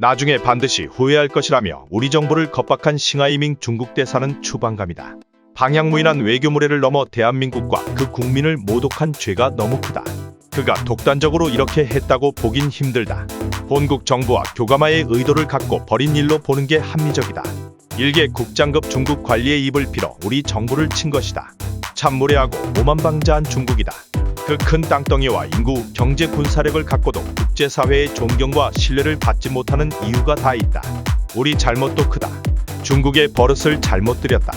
나중에 반드시 후회할 것이라며 우리 정부를 겁박한 싱하이밍 중국 대사는 추방감이다. 방향무인한 외교 무례를 넘어 대한민국과 그 국민을 모독한 죄가 너무 크다. 그가 독단적으로 이렇게 했다고 보긴 힘들다. 본국 정부와 교감화의 의도를 갖고 벌인 일로 보는 게 합리적이다. 일개 국장급 중국 관리의 입을 빌어 우리 정부를 친 것이다. 참 무례하고 오만방자한 중국이다. 그 큰 땅덩이와 인구, 경제, 군사력을 갖고도 국제사회의 존경과 신뢰를 받지 못하는 이유가 다 있다. 우리 잘못도 크다. 중국의 버릇을 잘못 들였다.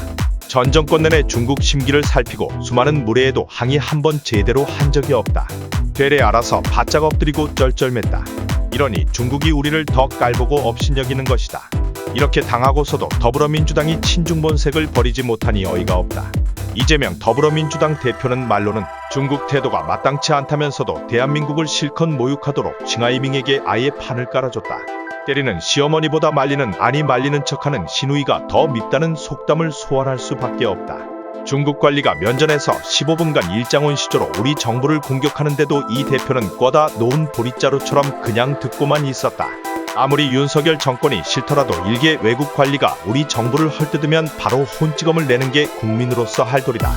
전 정권 내내 중국 심기를 살피고 수많은 무례에도 항의 한 번 제대로 한 적이 없다. 되레 알아서 바짝 엎드리고 쩔쩔맸다. 이러니 중국이 우리를 더 깔보고 업신여기는 것이다. 이렇게 당하고서도 더불어민주당이 친중본색을 버리지 못하니 어이가 없다. 이재명 더불어민주당 대표는 말로는 중국 태도가 마땅치 않다면서도 대한민국을 실컷 모욕하도록 싱하이밍에게 아예 판을 깔아줬다. 때리는 시어머니보다 말리는 아니 말리는 척하는 시누이가 더 밉다는 속담을 소환할 수밖에 없다. 중국 관리가 면전에서 15분간 일장원 시조로 우리 정부를 공격하는데도 이 대표는 꿔다 놓은 보릿자루처럼 그냥 듣고만 있었다. 아무리 윤석열 정권이 싫더라도 일개 외국 관리가 우리 정부를 헐뜯으면 바로 혼찌검을 내는 게 국민으로서 할 도리다.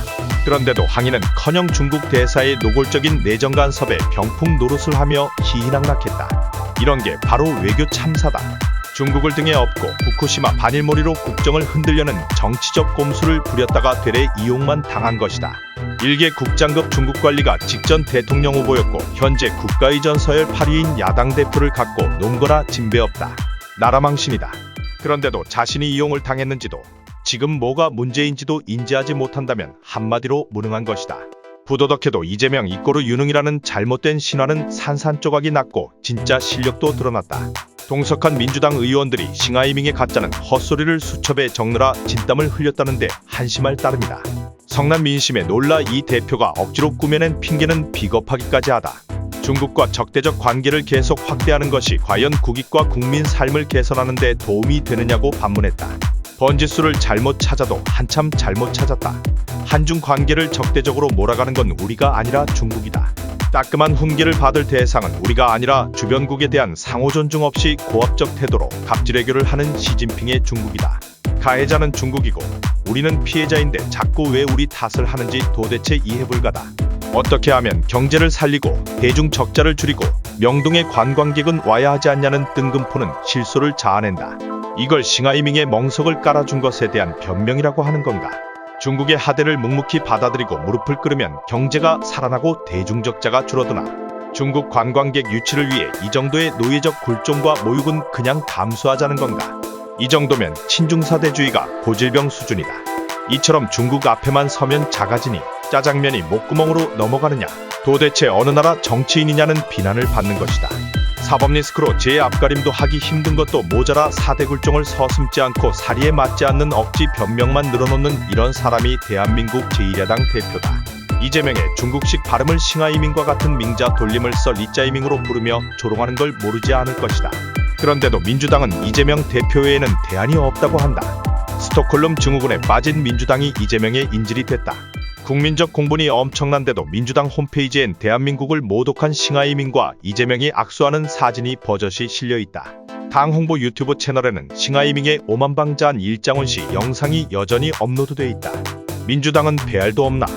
그런데도 항의는 커녕 중국 대사의 노골적인 내정 간섭에 병풍 노릇을 하며 희희낙낙했다. 이런 게 바로 외교 참사다. 중국을 등에 업고 후쿠시마 반일몰이로 국정을 흔들려는 정치적 꼼수를 부렸다가 되레 이용만 당한 것이다. 일개 국장급 중국 관리가 직전 대통령 후보였고 현재 국가의전 서열 8위인 야당 대표를 갖고 논거나 진배 없다. 나라 망신이다. 그런데도 자신이 이용을 당했는지도 지금 뭐가 문제인지도 인지하지 못한다면 한마디로 무능한 것이다. 부도덕해도 이재명 이꼬르 유능이라는 잘못된 신화는 산산조각이 났고 진짜 실력도 드러났다. 동석한 민주당 의원들이 싱하이밍의 가짜는 헛소리를 수첩에 적느라 진땀을 흘렸다는데 한심할 따름이다. 성난 민심에 놀라 이 대표가 억지로 꾸며낸 핑계는 비겁하기까지 하다. 중국과 적대적 관계를 계속 확대하는 것이 과연 국익과 국민 삶을 개선하는 데 도움이 되느냐고 반문했다. 번지수를 잘못 찾아도 한참 잘못 찾았다. 한중 관계를 적대적으로 몰아가는 건 우리가 아니라 중국이다. 따끔한 훈계를 받을 대상은 우리가 아니라 주변국에 대한 상호 존중 없이 고압적 태도로 갑질 애교를 하는 시진핑의 중국이다. 가해자는 중국이고 우리는 피해자인데 자꾸 왜 우리 탓을 하는지 도대체 이해 불가다. 어떻게 하면 경제를 살리고 대중 적자를 줄이고 명동에 관광객은 와야 하지 않냐는 뜬금포는 실소를 자아낸다. 이걸 싱하이밍의 멍석을 깔아준 것에 대한 변명이라고 하는 건가? 중국의 하대를 묵묵히 받아들이고 무릎을 꿇으면 경제가 살아나고 대중 적자가 줄어드나 중국 관광객 유치를 위해 이 정도의 노예적 굴종과 모욕은 그냥 감수하자는 건가? 이 정도면 친중사대주의가 고질병 수준이다. 이처럼 중국 앞에만 서면 작아지니 짜장면이 목구멍으로 넘어가느냐? 도대체 어느 나라 정치인이냐는 비난을 받는 것이다. 사법 리스크로 제 앞가림도 하기 힘든 것도 모자라 사대 굴종을 서슴지 않고 사리에 맞지 않는 억지 변명만 늘어놓는 이런 사람이 대한민국 제1야당 대표다. 이재명의 중국식 발음을 싱하이밍과 같은 민자 돌림을 써 리자이밍으로 부르며 조롱하는 걸 모르지 않을 것이다. 그런데도 민주당은 이재명 대표 외에는 대안이 없다고 한다. 스톡홀름 증후군에 빠진 민주당이 이재명의 인질이 됐다. 국민적 공분이 엄청난데도 민주당 홈페이지엔 대한민국을 모독한 싱하이밍과 이재명이 악수하는 사진이 버젓이 실려 있다. 당 홍보 유튜브 채널에는 싱하이밍의 오만방자한 일장원 씨 영상이 여전히 업로드돼 있다. 민주당은 배알도 없나?